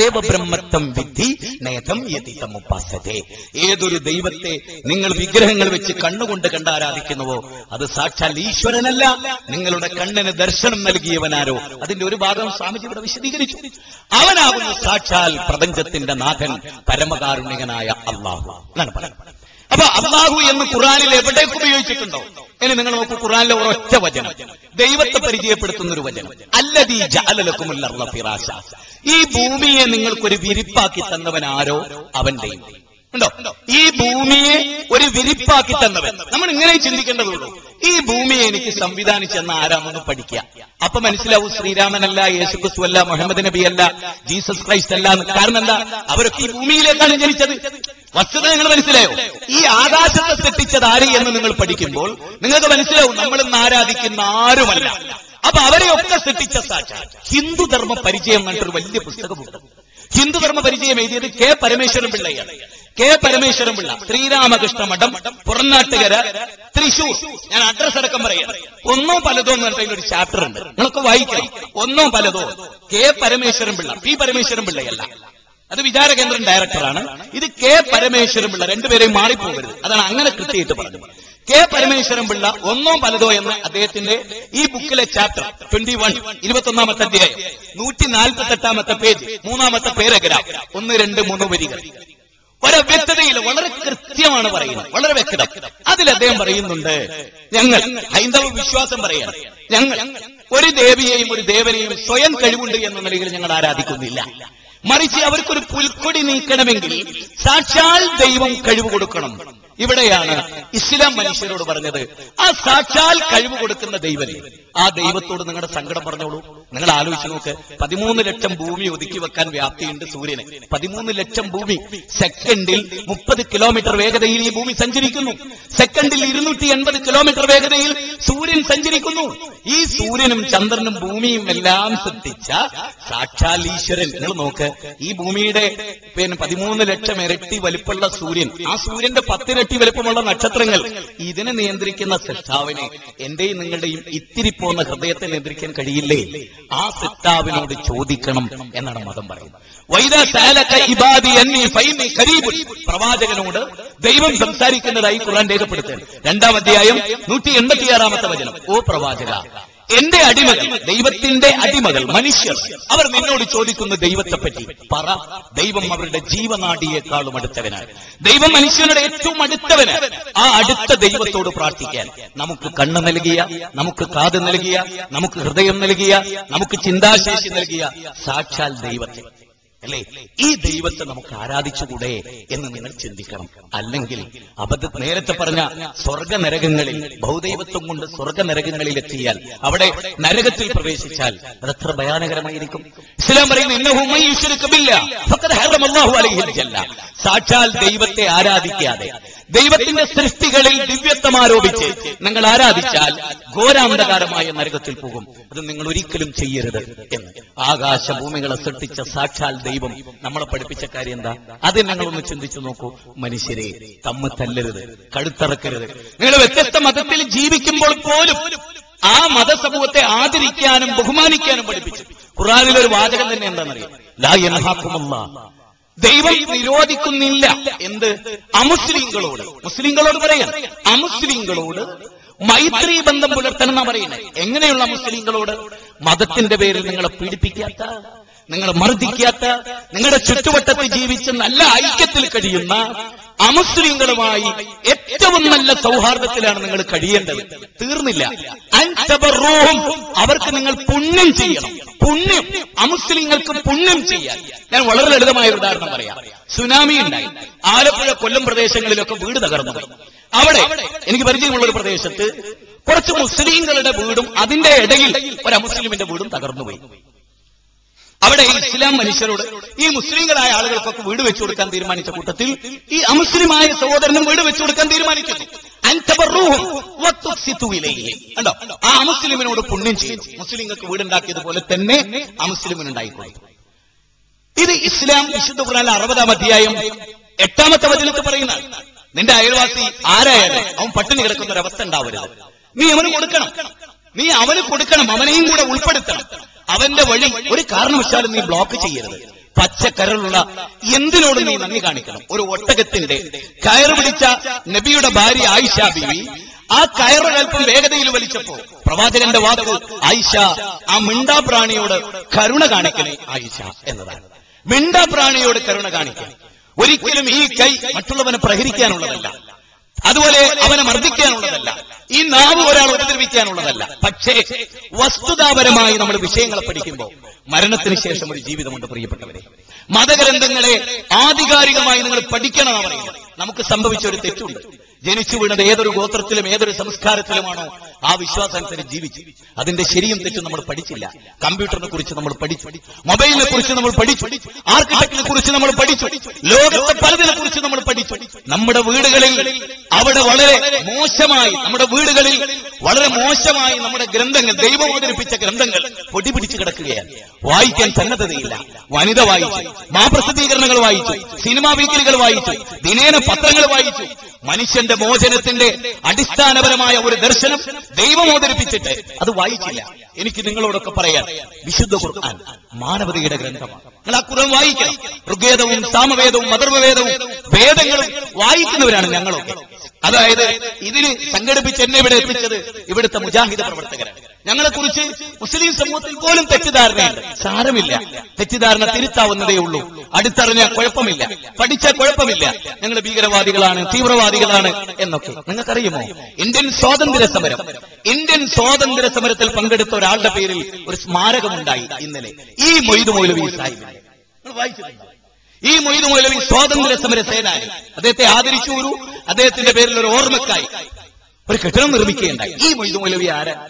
തദേവ ബ്രഹ്മത്വം വിധി നേതം യതിതം ഉപാസത്തെ. ഏതൊരു ദൈവത്തെ നിങ്ങൾ വിഗ്രഹങ്ങൾ വെച്ച് കണ്ണുകൊണ്ട് കണ്ട് ആരാധിക്കുന്നുവോ അത് സാക്ഷാൽ ഈശ്വരനല്ല. നിങ്ങളുടെ കണ്ണിന് ദർശനം നൽകിയവനാരോ? അതിന്റെ ഒരു ഭാഗം സ്വാമിജി ഇവിടെ വിശദീകരിച്ചു. അവനാകുന്നു സാക്ഷാൽ പ്രപഞ്ചത്തിന്റെ നാഥൻ പരമകാരുണികനായ അള്ളാഹു. എന്നാണ് പറയുന്നത്. അപ്പൊ അള്ളാഹു എന്ന് ഖുറാനിൽ എവിടേക്ക് ഉപയോഗിച്ചിട്ടുണ്ടോ? ഇനി നിങ്ങൾ നോക്കൂ ഖുറാനിലെ ഒരൊറ്റ വചനം. ദൈവത്തെ പരിചയപ്പെടുത്തുന്ന ഒരു വചനം അല്ലതീ ജാലലക്കുമുള്ള ഫിറാശ. ഈ ഭൂമിയെ നിങ്ങൾക്കൊരു വിരിപ്പാക്കി തന്നവൻ ആരോ? അവന്റെയും ഉണ്ടോ? ഈ ഭൂമിയെ ഒരു വിരിപ്പാക്കി തന്നവൻ. നമ്മൾ ഇങ്ങനെ ചിന്തിക്കേണ്ടതുള്ളൂ. ഈ ഭൂമിയെ എനിക്ക് സംവിധാനിച്ചെന്ന ആരാമെന്ന് പഠിക്കുക. അപ്പൊ മനസ്സിലാവും ശ്രീരാമനല്ല യേശുക്രിസ്തു അല്ല മുഹമ്മദ് നബി അല്ല ജീസസ് ക്രൈസ്റ്റ് അല്ല എന്ന്. കാരണം എന്താ? അവരൊക്കെ ഈ ഭൂമിയിലേക്കാണ് ജനിച്ചത്. വസ്തുത നിങ്ങൾ മനസ്സിലായോ? ഈ ആകാശത്തെ സൃഷ്ടിച്ചത് ആര് എന്ന് നിങ്ങൾ പഠിക്കുമ്പോൾ നിങ്ങൾക്ക് മനസ്സിലാവും നമ്മൾ ഇന്ന് ആരാധിക്കുന്ന ആരുമല്ല. അപ്പൊ അവരെയൊക്കെ സൃഷ്ടിച്ച സാക്ഷ. ഹിന്ദുധർമ്മ പരിചയം എന്നിട്ടൊരു വലിയ പുസ്തകമുണ്ട്. ഹിന്ദുധർമ്മ പരിചയം എഴുതിയത് കെ പരമേശ്വരൻ പിള്ളയാണ്. കെ പരമേശ്വരൻ പിള്ള ശ്രീരാമകൃഷ്ണ മഠം പുറനാട്ടുകര തൃശൂർ. ഞാൻ അഡ്രസ് അടക്കം പറയാം. ഒന്നോ പലതോ എന്ന് പറഞ്ഞ ഒരു ചാപ്റ്റർ ഉണ്ട്. നിങ്ങൾക്ക് വായിക്കാം ഒന്നോ പലതോ. കെ പരമേശ്വരൻ പിള്ള പി പരമേശ്വരൻ പിള്ളയല്ല. അത് വിചാരകേന്ദ്രൻ ഡയറക്ടറാണ് ഇത് കെ പരമേശ്വരൻ പിള്ള രണ്ടുപേരെയും മാറിപ്പോകരുത്. അതാണ് അങ്ങനെ കൃത്യമായിട്ട് പറഞ്ഞത്. കെ പരമേശ്വരൻ പിള്ള ഒന്നോ പലതോ എന്ന അദ്ദേഹത്തിന്റെ ഈ ബുക്കിലെ ചാപ്റ്റർ ട്വന്റി വൺ ഇരുപത്തൊന്നാമത്തെ അധ്യായം നൂറ്റി നാൽപ്പത്തെട്ടാമത്തെ പേജ് മൂന്നാമത്തെ പേരഗ്രാഫ് ഒന്ന് രണ്ട് മൂന്ന് വരികൾ. വളരെ വ്യക്തതയിൽ വളരെ കൃത്യമാണ് പറയുന്നത്. വളരെ വ്യക്തത. അതിൽ അദ്ദേഹം പറയുന്നുണ്ട് ഞങ്ങൾ ഹൈന്ദവ വിശ്വാസം പറയാണ്. ഞങ്ങൾ ഒരു ദേവിയെയും ഒരു ദേവനെയും സ്വയം കഴിവുണ്ട് എന്ന നിലയിൽ ഞങ്ങൾ ആരാധിക്കുന്നില്ല. മറിച്ച് അവർക്കൊരു പുൽക്കൊടി നീക്കണമെങ്കിൽ സാക്ഷാൽ ദൈവം കഴിവ് കൊടുക്കണം. ഇവിടെയാണ് ഇസ്ലാം മനുഷ്യരോട് പറഞ്ഞത് ആ സാക്ഷാൽ കഴിവ് കൊടുക്കുന്ന ദൈവനെ. ആ ദൈവത്തോട് നിങ്ങളുടെ സങ്കടം പറഞ്ഞോളൂ. നിങ്ങൾ ആലോചിച്ച് നോക്ക് പതിമൂന്ന് ലക്ഷം ഭൂമി ഒതുക്കി വെക്കാൻ വ്യാപ്തിയുണ്ട് സൂര്യന്. പതിമൂന്ന് ലക്ഷം ഭൂമി സെക്കൻഡിൽ മുപ്പത് കിലോമീറ്റർ വേഗതയിൽ ഈ ഭൂമി സഞ്ചരിക്കുന്നു. സെക്കൻഡിൽ ഇരുന്നൂറ്റി എൺപത് കിലോമീറ്റർ വേഗതയിൽ സൂര്യൻ സഞ്ചരിക്കുന്നു. ഈ സൂര്യനും ചന്ദ്രനും ഭൂമിയും എല്ലാം സൃഷ്ടിച്ച സാക്ഷാൽ ഈശ്വരൻ. നിങ്ങൾ നോക്ക് ഈ ഭൂമിയുടെ പിന്നെ പതിമൂന്ന് ലക്ഷം ഇരട്ടി വലിപ്പമുള്ള സൂര്യൻ ആ സൂര്യന്റെ പത്തിരട്ടി വലിപ്പമുള്ള നക്ഷത്രങ്ങൾ ഇതിനെ നിയന്ത്രിക്കുന്ന സൃഷ്ടാവിനെ എന്റെയും നിങ്ങളുടെയും ഇത്തിരി പോകുന്ന ഹൃദയത്തെ നിയന്ത്രിക്കാൻ കഴിയില്ലേ? ആ സിത്താവിനോട് ചോദിക്കണം എന്നാണ് മതം പറയുന്നത്. പ്രവാചകനോട് ദൈവം സംസാരിക്കുന്നതായി ഖുർആൻ രേഖപ്പെടുത്തുന്നത് രണ്ടാം അധ്യായം നൂറ്റി എൺപത്തിയാറാമത്തെ വചനം. ഓ പ്രവാചക എന്റെ അടിമകൾ ദൈവത്തിന്റെ അടിമകൾ മനുഷ്യർ അവർ നിന്നോട് ചോദിക്കുന്ന ദൈവത്തെ പറ്റി പറ. ദൈവം അവരുടെ ജീവനാടിയേക്കാളും അടുത്തവനാണ്. ദൈവം മനുഷ്യരുടെ ഏറ്റവും അടുത്തവന് ആ അടുത്ത ദൈവത്തോട് പ്രാർത്ഥിക്കാൻ നമുക്ക് കണ്ണ് നൽകിയ നമുക്ക് കാത് നൽകിയ നമുക്ക് ഹൃദയം നൽകിയ നമുക്ക് ചിന്താശേഷി നൽകിയ സാക്ഷാൽ ദൈവത്തെ. അല്ലേ? ഈ ദൈവത്തെ നമുക്ക് ആരാധിച്ചുകൂടെ എന്ന് നിങ്ങൾ ചിന്തിക്കണം. അല്ലെങ്കിൽ അബദ്ധ നേരത്തെ പറഞ്ഞ സ്വർഗ നരകങ്ങളിൽ ബഹുദൈവത്വം കൊണ്ട് സ്വർഗ നരകങ്ങളിൽ എത്തിയാൽ അവിടെ നരകത്തിൽ പ്രവേശിച്ചാൽ അതത്ര ഭയാനകരമായിരിക്കും. ഇസ്ലാം പറയുന്നു സാക്ഷാൽ ദൈവത്തെ ആരാധിക്കാതെ ദൈവത്തിന്റെ സൃഷ്ടികളിൽ ദിവ്യത്വം ആരോപിച്ച് നിങ്ങൾ ആരാധിച്ചാൽ ഘോരാന്ധകാരമായ നരകത്തിൽ പോകും. അത് നിങ്ങൾ ഒരിക്കലും ചെയ്യരുത് എന്ന്. ആകാശഭൂമികളെ സൃഷ്ടിച്ച സാക്ഷാൽ ദൈവം നമ്മളെ പഠിപ്പിച്ച കാര്യം എന്താ? അത് ഞങ്ങളൊന്ന് ചിന്തിച്ചു നോക്കൂ. മനുഷ്യരെ തമ്മ തല്ലരുത് കഴുത്തറക്കരുത്. നിങ്ങൾ വ്യത്യസ്ത മതത്തിൽ ജീവിക്കുമ്പോൾ പോലും ആ മതസമൂഹത്തെ ആദരിക്കാനും ബഹുമാനിക്കാനും പഠിപ്പിച്ചു. ഖുറാനിൽ ഒരു വാചകം തന്നെ എന്താണെന്നറിയാം? ലാ ദൈവം നിരോധിക്കുന്നില്ല. എന്ത്? അമുസ്ലിങ്ങളോട്. മുസ്ലിങ്ങളോട് പറയാൻ. അമുസ്ലിങ്ങളോട് മൈത്രി ബന്ധം പുലർത്തണം എന്നാ പറയുന്നത്. എങ്ങനെയുള്ള മുസ്ലിങ്ങളോട്? മതത്തിന്റെ പേരിൽ നിങ്ങളെ പീഡിപ്പിക്കാത്ത നിങ്ങളെ മർദ്ദിക്കാത്ത നിങ്ങളുടെ ചുറ്റുവട്ടത്തിൽ ജീവിച്ച് നല്ല ഐക്യത്തിൽ കഴിയുന്ന അമുസ്ലിങ്ങളുമായി ഏറ്റവും നല്ല സൗഹാർദ്ദത്തിലാണ് നിങ്ങൾ കഴിയേണ്ടത്. തീർന്നില്ല. അവർക്ക് നിങ്ങൾ പുണ്യം ചെയ്യണം. പുണ്യം. അമുസ്ലിങ്ങൾക്ക് പുണ്യം ചെയ്യാൻ. ഞാൻ വളരെ ലളിതമായ ഒരു ഉദാഹരണം പറയാം. സുനാമി ഉണ്ടായി. ആലപ്പുഴ കൊല്ലം പ്രദേശങ്ങളിലൊക്കെ വീട് തകർന്നു. അവിടെ എനിക്ക് പരിചയമുള്ള ഒരു പ്രദേശത്ത് കുറച്ച് മുസ്ലിങ്ങളുടെ വീടും അതിന്റെ ഇടയിൽ ഒരു അമുസ്ലിമിന്റെ വീടും തകർന്നുപോയി. അവിടെ ഇസ്ലാം മനുഷ്യരോട് ഈ മുസ്ലിങ്ങളായ ആളുകൾക്കൊക്കെ വീട് വെച്ചു കൊടുക്കാൻ തീരുമാനിച്ച കൂട്ടത്തിൽ ഈ അമുസ്ലിമായ സഹോദരനും വീട് വെച്ചു കൊടുക്കാൻ തീരുമാനിക്കുന്നു. കണ്ടോ? ആ അമുസ്ലിമിനോട് പുണ്യം ചെയ്യുന്നു മുസ്ലിങ്ങൾക്ക് വീടുണ്ടാക്കിയതുപോലെ തന്നെ അമുസ്ലിമിനുണ്ടായി കൊടുത്തു ഇത് ഇസ്ലാം വിശുദ്ധ ഖുർആൻ അറുപതാം അധ്യായം എട്ടാമത്തെ വചനത്തിൽ പറയുന്ന നിന്റെ അയൽവാസി ആരായാലും അവൻ പട്ടിണി കിടക്കുന്ന ഒരു അവസ്ഥ ഉണ്ടാവരുത്. നീ അവന് കൊടുക്കണം. നീ അവന് കൊടുക്കണം. അവനെയും കൂടെ ഉൾപ്പെടുത്തണം. അവന്റെ വഴി ഒരു കാരണവശാലും നീ ബ്ലോക്ക് ചെയ്യരുത്. പച്ചക്കരളുള്ള എന്തിനോട് നീ നന്ദി കാണിക്കണം? ഒരു ഒട്ടകത്തിന്റെ കയറ് പിടിച്ച നബിയുടെ ഭാര്യ ആയിഷ ബിവി ആ കയറ് അല്പം വേഗതയിൽ വലിച്ചപ്പോ പ്രവാചകന്റെ വാക്ക് ആയിഷ ആ മിണ്ടാ പ്രാണിയോട് കരുണ കാണിക്കണേ ആയിഷ എന്നതാണ്. മിണ്ടാ പ്രാണിയോട് കരുണ കാണിക്കണം. ഒരിക്കലും ഈ കൈ മറ്റുള്ളവനെ പ്രഹരിക്കാനുള്ളതല്ല. അതുപോലെ അവനെ മർദ്ദിക്കാനുള്ളതല്ല. ഈ നാവ് ഒരാൾ ഉപദ്രവിക്കാനുള്ളതല്ല. പക്ഷേ വസ്തുതാപരമായി നമ്മൾ വിഷയങ്ങളെ പഠിക്കുമ്പോൾ മരണത്തിന് ശേഷം ഒരു ജീവിതമുണ്ട് പ്രിയപ്പെട്ടവരെ. മതഗ്രന്ഥങ്ങളെ ആധികാരികമായി നിങ്ങൾ പഠിക്കണമെന്ന് പറയുന്നത്. നമുക്ക് സംഭവിച്ച ഒരു തെറ്റുണ്ട്. ജനിച്ചു വീണത് ഏതൊരു ഗോത്രത്തിലും ഏതൊരു സംസ്കാരത്തിലുമാണോ ആ വിശ്വാസാനുസരിച്ച് ജീവിച്ചു. അതിന്റെ ശരിയും തെറ്റും നമ്മൾ പഠിച്ചില്ല. കമ്പ്യൂട്ടറിനെ കുറിച്ച് നമ്മൾ പഠിച്ചു. മൊബൈലിനെ കുറിച്ച് നമ്മൾ പഠിച്ചു. ആർക്കിടെക്ടിനെ കുറിച്ച് നമ്മൾ പഠിച്ചു. ലോകത്തെ പലതിനെ കുറിച്ച് നമ്മൾ പഠിച്ചു. നമ്മുടെ വീടുകളിൽ അവിടെ വളരെ മോശമായി നമ്മുടെ വീടുകളിൽ വളരെ മോശമായി നമ്മുടെ ഗ്രന്ഥങ്ങൾ ദൈവം അവതരിപ്പിച്ച ഗ്രന്ഥങ്ങൾ പൊടി പിടിച്ചു കിടക്കുകയാണ്. വായിക്കാൻ സന്നദ്ധതയില്ല. വനിത വായിച്ചു. മാപ്രസിദ്ധീകരണങ്ങൾ വായിച്ചു. സിനിമാ വീക്കിലുകൾ വായിച്ചു. ദിനേന പത്രങ്ങൾ വായിച്ചു. മനുഷ്യന്റെ മോചനത്തിന്റെ അടിസ്ഥാനപരമായ ഒരു ദർശനം ദൈവം അവതരിപ്പിച്ചിട്ട് അത് വായിക്കില്ല. എനിക്ക് നിങ്ങളോടൊക്കെ പറയാൻ വിശുദ്ധ ഖുർആൻ മാനവതയുടെ ഗ്രന്ഥമാണ്. നിങ്ങൾ ആ ഖുർആൻ വായിക്കണം. ഋഗ്വേദവും സാമവേദവും അഥർവവേദവും വേദങ്ങളും വായിക്കുന്നവരാണ് ഞങ്ങളൊക്കെ. അതായത് ഇതിന് സംഘടിപ്പിച്ച് എന്നെ ഇവിടെ എത്തിച്ചത് ഇവിടുത്തെ മുജാഹിദ പ്രവർത്തകരാണ്. ഞങ്ങളെ കുറിച്ച് മുസ്ലിം സമൂഹത്തിൽ പോലും തെറ്റിദ്ധാരണയുണ്ട് സാരമില്ല. തെറ്റിദ്ധാരണ തിരുത്താവുന്നതേ ഉള്ളൂ. അടുത്തറിഞ്ഞ കുഴപ്പമില്ല. പഠിച്ച കുഴപ്പമില്ല. ഞങ്ങൾ ഭീകരവാദികളാണ് തീവ്രവാദികളാണ് എന്നൊക്കെ. നിങ്ങൾക്കറിയുമോ? ഇന്ത്യൻ സ്വാതന്ത്ര്യ സമരം. ഇന്ത്യൻ സ്വാതന്ത്ര്യ സമരത്തിൽ പങ്കെടുത്ത ഒരാളുടെ പേരിൽ ഒരു സ്മാരകമുണ്ടായി ഇന്നലെ. ഈ മൊയ്തു മൗലവി സാഹിബ് നിങ്ങൾ വായിച്ചിട്ടുണ്ടോ ഈ മൊയ്തു മൗലവി സ്വാതന്ത്ര്യ സമര സേനാനി. അദ്ദേഹത്തെ ആദരിച്ചു ഒരു അദ്ദേഹത്തിന്റെ പേരിൽ ഒരു ഓർമ്മക്കായി ഒരു കെട്ടിടം നിർമ്മിക്കുകയുണ്ടായി. ഈ മൊയ്തു മൗലവി ആരാ?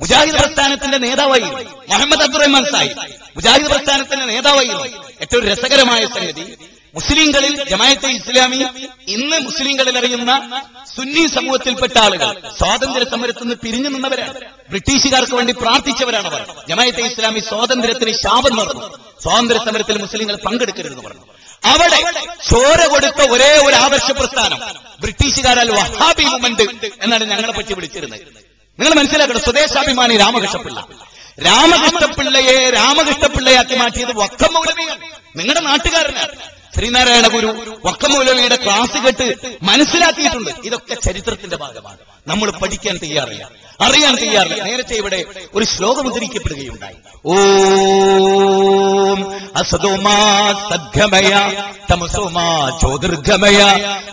മുജാഹിദ് പ്രസ്ഥാനത്തിന്റെ നേതാവായിരുന്നു മുഹമ്മദ് അബ്ദുറഹ്മാൻ സാഹിബ്. മുജാഹിദ് പ്രസ്ഥാനത്തിന്റെ നേതാവായിരുന്നു. ഏറ്റവും രസകരമായ സംഗതി മുസ്ലിങ്ങളിൽ ജമായത്തെ ഇസ്ലാമി ഇന്ന് മുസ്ലിങ്ങളിൽ അറിയുന്ന സുന്നി സമൂഹത്തിൽപ്പെട്ട ആളുകൾ സ്വാതന്ത്ര്യ സമരത്തിൽ നിന്ന് പിരിഞ്ഞു നിന്നവരാണ് ബ്രിട്ടീഷുകാർക്ക് വേണ്ടി പ്രാർത്ഥിച്ചവരാണ് അവർ. ജമായത്തെ ഇസ്ലാമി സ്വാതന്ത്ര്യത്തിന് ശാപം നടന്നു സ്വാതന്ത്ര്യ സമരത്തിൽ മുസ്ലിങ്ങൾ പങ്കെടുക്കരുതെന്ന് പറഞ്ഞു. അവിടെ ചോര കൊടുത്ത ഒരേ ഒരു ആദർശ പ്രസ്ഥാനം ബ്രിട്ടീഷുകാരാൽ വഹാബി മൂവ്മെന്റ് എന്നാണ് ഞങ്ങളെ പറ്റി വിളിച്ചിരുന്നത്. നിങ്ങൾ മനസ്സിലാക്കണം സ്വദേശാഭിമാനി രാമകൃഷ്ണപിള്ള. രാമകൃഷ്ണപിള്ളയെ രാമകൃഷ്ണപിള്ളയാക്കി മാറ്റിയത് വക്കം മൗലവിയാണ്. നിങ്ങളുടെ നാട്ടുകാരനാണ്. ശ്രീനാരായണ ഗുരു വക്കമൗലവിയുടെ ക്ലാസ് കേട്ട് മനസ്സിലാക്കിയിട്ടുണ്ട്. ഇതൊക്കെ ചരിത്രത്തിന്റെ ഭാഗമാണ്. നമ്മൾ പഠിക്കാൻ തയ്യാറില്ല. അറിയാൻ തയ്യാറില്ല. നേരത്തെ ഇവിടെ ഒരു ശ്ലോകം ഉദ്ധരിക്കപ്പെടുകയുണ്ടായി. ഓം അസതോമാ സദ്ഗമയ തമസോമാ ചോദുർഗമയ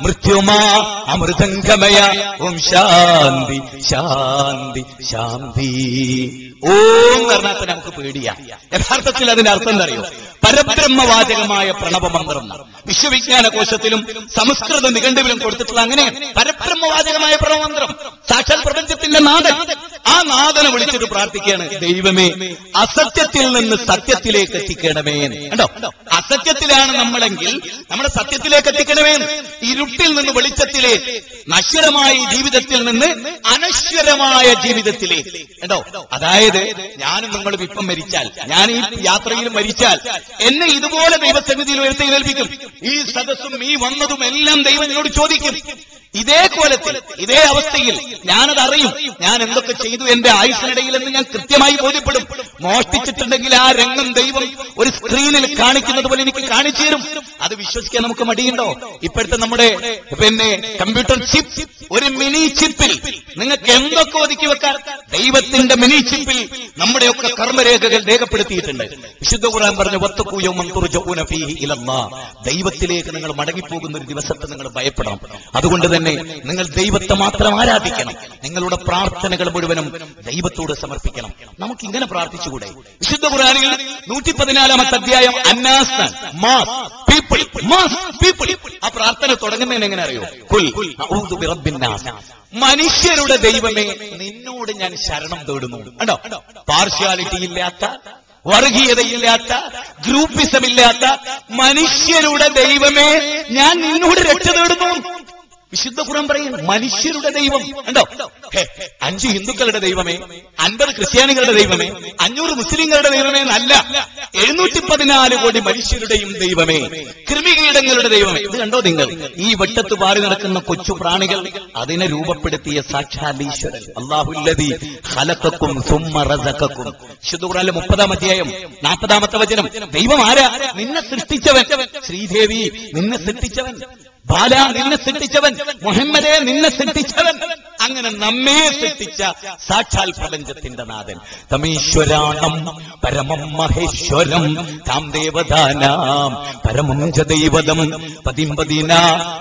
മൃത്യുമാ അമൃതംഗമയ ഓം ശാന്തി ശാന്തി ശാന്തി. ഓം പറഞ്ഞാൽ തന്നെ നമുക്ക് പേടിയാ. യഥാർത്ഥത്തിൽ അതിന്റെ അർത്ഥം എന്തറിയോ പരബ്രഹ്മവാചകമായ പ്രണവമന്ത്രം. വിശ്വവിജ്ഞാന കോശത്തിലും സംസ്കൃത നിഘണ്ടുവിലും കൊടുത്തിട്ടുള്ള അങ്ങനെ പരബ്രഹ്മവാചകമായ പ്രണവമന്ത്രം. സാക്ഷാൽ പ്രപഞ്ചത്തിന്റെ നാഥൻ. ആ നാഥനെ വിളിച്ചിട്ട് പ്രാർത്ഥിക്കുകയാണ് ദൈവമേ അസത്യത്തിൽ നിന്ന് സത്യത്തിലേക്ക് എത്തിക്കണമേ കണ്ടോ? അസത്യത്തിലാണ് നമ്മളെങ്കിൽ നമ്മളെ സത്യത്തിലേക്ക് എത്തിക്കണമേ ഇരുട്ടിൽ നിന്ന് വെളിച്ചത്തിലെ നശ്വരമായ ജീവിതത്തിൽ നിന്ന് അനശ്വരമായ ജീവിതത്തിലേക്ക് കണ്ടോ? അതായത് ഞാനും നിങ്ങളും ഇപ്പം മരിച്ചാൽ ഞാൻ ഈ യാത്രയിൽ മരിച്ചാൽ എന്നെ ഇതുപോലെ ദൈവസന്നിധിയിൽ ഉയർത്തെഴുന്നേൽപ്പിക്കും ഈ സദസ്സും ഈ വന്നതും എല്ലാം ദൈവം എന്നോട് ചോദിക്കും. ഇതേ കോലത്തിൽ ഇതേ അവസ്ഥയിൽ ഞാനത് അറിയും. ഞാൻ എന്തൊക്കെ ചെയ്തു എന്റെ ആയുസിനിടയിൽ എന്ന് ഞാൻ കൃത്യമായി ബോധ്യപ്പെടും. മോഷ്ടിച്ചിട്ടുണ്ടെങ്കിൽ ആ രംഗം ദൈവം ഒരു സ്ക്രീനിൽ കാണിക്കുന്നത് പോലെ എനിക്ക് കാണിച്ചു തരും. അത് വിശ്വസിക്കാൻ നമുക്ക് മടിയുണ്ടോ? ഇപ്പോഴത്തെ നമ്മുടെ പിന്നെ കമ്പ്യൂട്ടർ ചിപ്പ് ഒരു മിനി ചിപ്പിൽ നിങ്ങൾക്ക് എന്തൊക്കെ ഒതുക്കി വെക്കാൻ ദൈവത്തിന്റെ മിനി ചിപ്പിൽ നമ്മുടെയൊക്കെ കർമ്മരേഖകൾ രേഖപ്പെടുത്തിയിട്ടുണ്ട്. വിശുദ്ധ ഖുർആൻ പറഞ്ഞ ദൈവത്തിലേക്ക് നിങ്ങൾ മടങ്ങിപ്പോകുന്ന ഒരു ദിവസത്തെ നിങ്ങൾ ഭയപ്പെടണം. അതുകൊണ്ട് തന്നെ നിങ്ങൾ ദൈവത്തെ മാത്രം ആരാധിക്കണം. നിങ്ങളുടെ പ്രാർത്ഥനകൾ മുഴുവനും ദൈവത്തോട് സമർപ്പിക്കണം. നമുക്ക് ഇങ്ങനെ പ്രാർത്ഥിച്ചുകൂടെ? വിശുദ്ധ ഖുർആനിൽ നൂറ്റി പതിനാലാമത്തെ അധ്യായം അന്നാസ് മാസ് പീപ്പിൾ മാസ് പീപ്പിൾ. ആ പ്രാർത്ഥന തുടങ്ങുന്നതിന് എങ്ങനെ അറിയോ? മനുഷ്യരുടെ ദൈവമേ നിന്നോട് ഞാൻ ശരണം തേടുന്നു. കണ്ടോ? പാർഷ്യാലിറ്റി ഇല്ലാത്ത വർഗീയതയില്ലാത്ത ഗ്രൂപ്പിസം ഇല്ലാത്ത മനുഷ്യരുടെ ദൈവമേ ഞാൻ നിന്നോട് രക്ഷ തേടുന്നു. വിശുദ്ധ ഖുർആൻ പറയും മനുഷ്യരുടെ ദൈവം. ഉണ്ടോ അഞ്ച് ഹിന്ദുക്കളുടെ ദൈവമേ അൻപത് ക്രിസ്ത്യാനികളുടെ ദൈവമേ അഞ്ഞൂറ് മുസ്ലിങ്ങളുടെ ദൈവമേ എന്നല്ല എഴുന്നൂറ്റി പതിനാല് കോടി മനുഷ്യരുടെയും ദൈവമേ കൃമികീടങ്ങളുടെ ദൈവമേ. ഇത് കണ്ടോ നിങ്ങൾ? ഈ വെട്ടത്ത് പാറി നടക്കുന്ന കൊച്ചു പ്രാണികൾ അതിനെ രൂപപ്പെടുത്തിയ സാക്ഷാൽ ഈശ്വരൻ അള്ളാഹുല്ലതി ഹലക്കും സുമ്മ ശുദ്ധുറാലെ മുപ്പതാം അധ്യായം നാൽപ്പതാമത്തെ വചനം. ദൈവം ആരാ? നിന്നെ സൃഷ്ടിച്ചവൻ. ശ്രീദേവി നിന്നെ സൃഷ്ടിച്ചവൻ. ബാല നിന്നെ സൃഷ്ടിച്ചവൻ മുഹമ്മദെ നിന്നെ സൃഷ്ടിച്ചവൻ. അങ്ങനെ നമ്മെ സൃഷ്ടിച്ച സാക്ഷാൽ പ്രപഞ്ചത്തിന്റെ നാഥൻ. തമീശ്വരാണം പരമം മഹേശ്വരം താം ദേവതാനാം പരമം ച ദൈവതം പതിമ്പതിന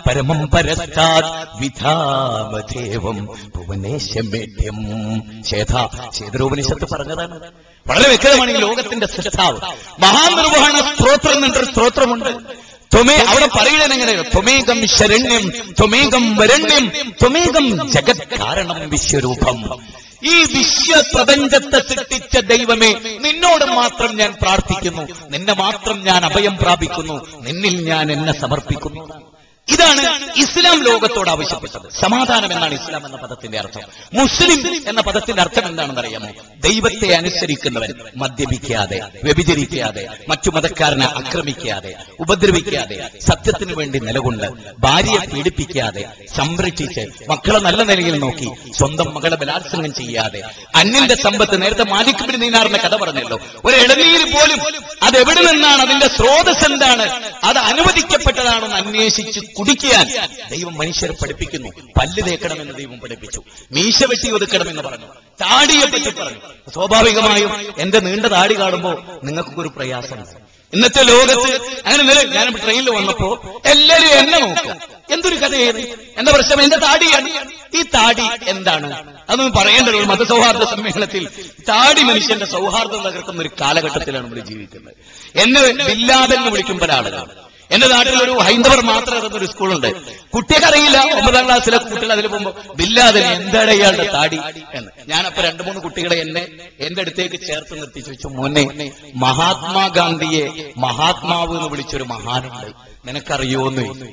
പരമം പരസ്താത് വിധാമദേവം ഭുവനേശമേഠ്യം ചേത ശേതരോപനിഷത്ത് പറഞ്ഞതാണ്. വളരെ വ്യക്തമാണ് ഈ ലോകത്തിന്റെ സൃഷ്ടാവ്. മഹാനിർവഹണ സ്ത്രോത്രം എന്നൊരു സ്ത്രോത്രമുണ്ട് ത്വമേ അവിടെ എങ്ങനെയാണ് ത്വമേകം ശരണ്യം ത്വമേകം വരണ്യം ത്വമേകം ജഗത് കാരണം വിശ്വരൂപം. ഈ വിശ്വപ്രപഞ്ചത്തെ സൃഷ്ടിച്ച ദൈവമേ നിന്നോട് മാത്രം ഞാൻ പ്രാർത്ഥിക്കുന്നു. നിന്നെ മാത്രം ഞാൻ അഭയം പ്രാപിക്കുന്നു. നിന്നിൽ ഞാൻ എന്നെ സമർപ്പിക്കുന്നു. ഇതാണ് ഇസ്ലാം ലോകത്തോട് ആവശ്യപ്പെട്ടത്. സമാധാനം. എന്നാണ് ഇസ്ലാം എന്ന പദത്തിന്റെ അർത്ഥം. മുസ്ലിം എന്ന പദത്തിന്റെ അർത്ഥം എന്താണെന്ന് അറിയാമോ ദൈവത്തെ അനുസരിക്കുന്നവൻ മദ്യപിക്കാതെ വ്യഭിചരിക്കാതെ മറ്റു മതക്കാരനെ ആക്രമിക്കാതെ ഉപദ്രവിക്കാതെ സത്യത്തിന് വേണ്ടി നിലകൊണ്ട് ഭാര്യയെ പീഡിപ്പിക്കാതെ സംരക്ഷിച്ച് മക്കളെ നല്ല നിലയിൽ നോക്കി സ്വന്തം മകളെ ബലാത്സംഗം ചെയ്യാതെ അന്യന്റെ സമ്പത്ത് നേരത്തെ മാലിക് ബിൻ നീനാറിന്റെ കഥ പറഞ്ഞല്ലോ. ഒരു ഇളനീര് പോലും അത് എവിടെ നിന്നാണ്? അതിന്റെ സ്രോതസ് എന്താണ്? അത് അനുവദിക്കപ്പെട്ടതാണെന്ന് അന്വേഷിച്ച് കുടിക്കാൻ ദൈവം മനുഷ്യരെ പഠിപ്പിക്കുന്നു. പല്ല് തേക്കണമെന്ന് ദൈവം പഠിപ്പിച്ചു. മീശ വെട്ടി ഒതുക്കണമെന്ന് പറഞ്ഞു. താടിയെ പറ്റി പറഞ്ഞു. സ്വാഭാവികമായും എന്റെ നീണ്ട താടി കാണുമ്പോൾ നിങ്ങൾക്കൊരു പ്രയാസമുണ്ട്. ഇന്നത്തെ ലോകത്ത് അങ്ങനെ നില ഞാൻ ട്രെയിനിൽ വന്നപ്പോ എല്ലാരും എന്നെ നോക്കുക എന്തൊരു കഥയാണ് എന്താ പ്രശ്നം? എന്റെ താടിയാണ്. ഈ താടി എന്താണ്? അതൊന്നും പറയേണ്ടത് ഒരു മതസൗഹാർദ്ദ സമ്മേളനത്തിൽ താടി മനുഷ്യന്റെ സൗഹാർദ്ദം തകർക്കുന്ന ഒരു കാലഘട്ടത്തിലാണ് നമ്മൾ ജീവിക്കുന്നത്. എന്നെ ബില്ലാതെന്ന് വിളിക്കുമ്പോൾ ആളുകൾ എന്റെ നാട്ടിൽ ഒരു ഹൈന്ദവർ മാത്രം ഇറങ്ങുന്ന ഒരു സ്കൂളുണ്ട്. കുട്ടിയൊക്കെ അറിയില്ല. ഒമ്പതാം ക്ലാസ്സിലെ കുട്ടികൾ അതിൽ പോകുമ്പോൾ ബില്ലാതെ എന്താണ് ഇയാളുടെ താടി? എന്ന്. ഞാനപ്പോ രണ്ടു മൂന്ന് കുട്ടികളെ എന്നെ എന്റെ അടുത്തേക്ക് ചേർത്ത് നിർത്തി ചോദിച്ചു മോനെ മഹാത്മാഗാന്ധിയെ മഹാത്മാവ് എന്ന് വിളിച്ചൊരു മഹാനുണ്ട്. നിനക്കറിയോന്ന്?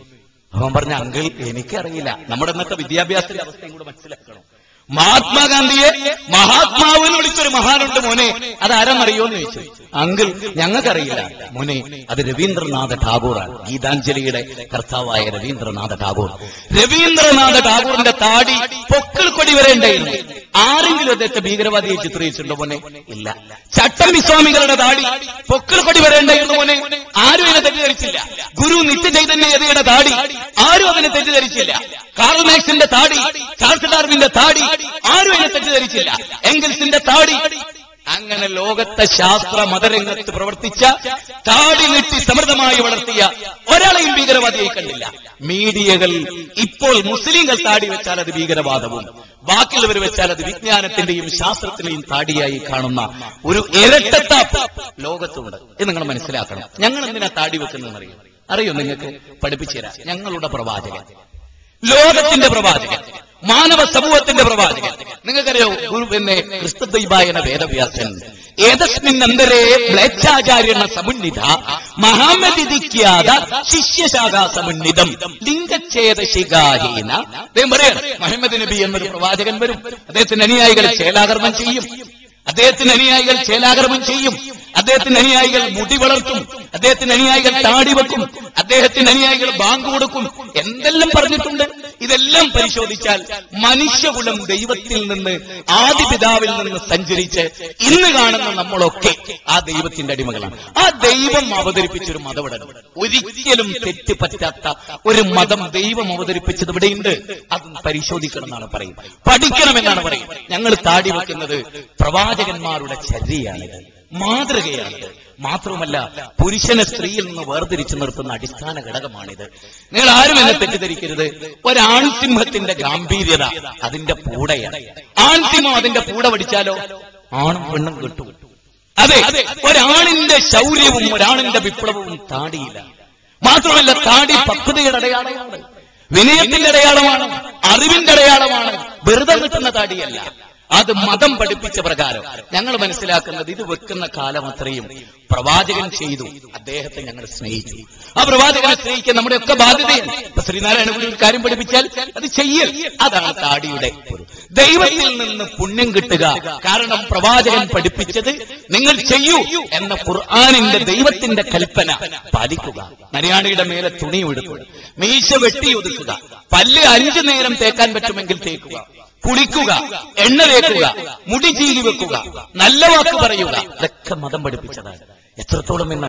അവൻ പറഞ്ഞ അങ്കിൾ എനിക്കറിയില്ല. നമ്മുടെ ഇന്നത്തെ വിദ്യാഭ്യാസത്തിന്റെ അവസ്ഥയും കൂടെ മനസ്സിലാക്കണം. മഹാത്മാഗാന്ധിയെ മഹാത്മാവ് എന്ന് വിളിച്ചൊരു മഹാനുണ്ട് മോനെ. അത് ആരാന്നറിയോന്ന് ചോദിച്ചു. അങ്കിൾ ഞങ്ങൾക്കറിയില്ല. മോനെ അത് രവീന്ദ്രനാഥ ടാഗോറാണ്. ഗീതാഞ്ജലിയുടെ കർത്താവായ രവീന്ദ്രനാഥ ടാഗോർ. രവീന്ദ്രനാഥ ടാഗോറിന്റെ താടി പൊക്കിൾക്കൊടി വരെ ഉണ്ടായിരുന്നു. ആരെങ്കിലും അദ്ദേഹത്തെ ഭീകരവാദിയെ ചിത്രീകരിച്ചിട്ടുണ്ടോ മോനെ? ഇല്ല. ചട്ടം വിസ്വാമികളുടെ താടി പൊക്കിൾക്കൊടി വരെ ഉണ്ടായിരുന്നു മോനെ. ആരും അതിനെ തെറ്റിദ്ധരിച്ചില്ല. ഗുരു നിത്യചൈതന്യതയുടെ താടി ആരും അതിനെ തെറ്റിദ്ധരിച്ചില്ല. കാർൽ മാക്സിന്റെ താടി ചാൾസ് താടി ആരും അതിനെ തെറ്റിദ്ധരിച്ചില്ല. എങ്കിൽസിന്റെ താടി. അങ്ങനെ ലോകത്തെ ശാസ്ത്ര മതരംഗത്ത് പ്രവർത്തിച്ച താടി നീട്ടി സമൃദ്ധമായി വളർത്തിയ ഒരാളെയും ഭീകരവാദിയായി കണ്ടില്ല. മീഡിയകൾ ഇപ്പോൾ മുസ്ലിങ്ങൾ താടി വെച്ചാൽ അത് ഭീകരവാദവും. ബാക്കിയുള്ളവർ വെച്ചാൽ അത് വിജ്ഞാനത്തിന്റെയും ശാസ്ത്രത്തിന്റെയും താടിയായി കാണുന്ന ഒരു ഇരട്ടത്താപ്പ് ലോകത്തുണ്ട്. ഇത് നിങ്ങൾ മനസ്സിലാക്കണം. ഞങ്ങൾ എന്തിനാ താടി വെക്കുന്നതെന്ന് അറിയോ? അറിയോ നിങ്ങൾക്ക്? പഠിപ്പിച്ചു തരാം ഞങ്ങളുടെ പ്രവാചകൻ. ലോകത്തിന്റെ പ്രവാചകൻ. മാനവ സമൂഹത്തിന്റെ പ്രവാചകൻ നിങ്ങൾക്കറിയോ ഗുരു പിന്നെ ക്രിസ്തുദൈവായന വേദവ്യാസൻ. ഏതസ്മിന്നന്തരേ മ്ലേച്ഛാചാര്യണ സമുന്നിത. മഹാമതിക്കാത ശിഷ്യശാഖാ സമുന്നിതം. ലിംഗച്ഛേദ ശിഖാഹീന അദ്ദേഹം പറയാണ് മുഹമ്മദ് നബി എന്നൊരു പ്രവാചകൻ വരും. അദ്ദേഹത്തിന്റെ അനുയായികളെ ചേലാകർമ്മം ചെയ്യും. അദ്ദേഹത്തിന്റെ അനുയായികൾ ചേലാകർമ്മം ചെയ്യും. അദ്ദേഹത്തിന് അനുയായികൾ മുടി വളർത്തും. അദ്ദേഹത്തിന് അനുയായികൾ താടി വെക്കും. അദ്ദേഹത്തിന് അനുയായികൾ ബാങ്ക് കൊടുക്കും. എന്തെല്ലാം പറഞ്ഞിട്ടുണ്ട്? ഇതെല്ലാം പരിശോധിച്ചാൽ മനുഷ്യകുലം ദൈവത്തിൽ നിന്ന് ആദിപിതാവിൽ നിന്ന് സഞ്ചരിച്ച് ഇന്ന് കാണുന്ന നമ്മളൊക്കെ ആ ദൈവത്തിന്റെ അടിമകളാണ്. ആ ദൈവം അവതരിപ്പിച്ചൊരു മതം ഇവിടെ ഒരിക്കലും തെറ്റ് പറ്റാത്ത ഒരു മതം ദൈവം അവതരിപ്പിച്ചത് ഇവിടെയുണ്ട് അത് പരിശോധിക്കണം എന്നാണ് പറയുന്നത്. പഠിക്കണമെന്നാണ് പറയുന്നത്. ഞങ്ങൾ താടി വെക്കുന്നത് പ്രവാചകന്മാരുടെ ചര്യയാണിത്. മാതൃകയാണിത്. മാത്രവുമല്ല പുരുഷനെ സ്ത്രീയിൽ നിന്ന് വേർതിരിച്ചു നിർത്തുന്ന അടിസ്ഥാന ഘടകമാണിത്. നിങ്ങൾ ആരും എന്നെ തെറ്റിദ്ധരിക്കരുത്. ഒരാൺസിംഹത്തിന്റെ ഗാംഭീര്യത അതിന്റെ പൂടയാണ്. ആൺസിംഹം അതിന്റെ പൂട പഠിച്ചാലോ? ആണും പെണ്ണും കിട്ടും. അതെ ഒരാണിന്റെ ശൗര്യവും ഒരാണിന്റെ വിപ്ലവവും താടിയില്ല. മാത്രമല്ല താടി പക്വതയുടെ അടയാളമാണ്. വിനയത്തിന്റെ അടയാളമാണ് അറിവിന്റെ അടയാളമാണ്. വെറുതെ കിട്ടുന്ന താടിയല്ല. അത് മതം പഠിപ്പിച്ച പ്രകാരം. ഞങ്ങൾ മനസ്സിലാക്കുന്നത് ഇത് വെക്കുന്ന കാലം അത്രയും പ്രവാചകൻ ചെയ്തു. അദ്ദേഹത്തെ ഞങ്ങൾ സ്നേഹിച്ചു. ആ പ്രവാചകനെ സ്നേഹിക്കാൻ നമ്മുടെ ഒക്കെ ബാധ്യതയാണ് ശ്രീനാരായണ ഗുരു ഒരു കാര്യം പഠിപ്പിച്ചാൽ അത് ചെയ്യൽ. അതാണ് താടിയുടെ ദൈവത്തിൽ നിന്ന് പുണ്യം കിട്ടുക. കാരണം പ്രവാചകൻ പഠിപ്പിച്ചത് നിങ്ങൾ ചെയ്യൂ എന്ന ഖുർആാനിന്റെ ദൈവത്തിന്റെ കൽപ്പന പാലിക്കുക. മലയാളിയുടെ മേലെ തുണി എടുക്കുക മീശ വെട്ടി ഒതുക്കുക. പല്ല് അഞ്ചു നേരം തേക്കാൻ പറ്റുമെങ്കിൽ തേക്കുക. കുളിക്കുക എണ്ണ തേക്കുക മുടി ചീലി വെക്കുക നല്ല വാക്ക് പറയുക. ഇതൊക്കെ മതം പഠിപ്പിച്ചതാണ്. എത്രത്തോളം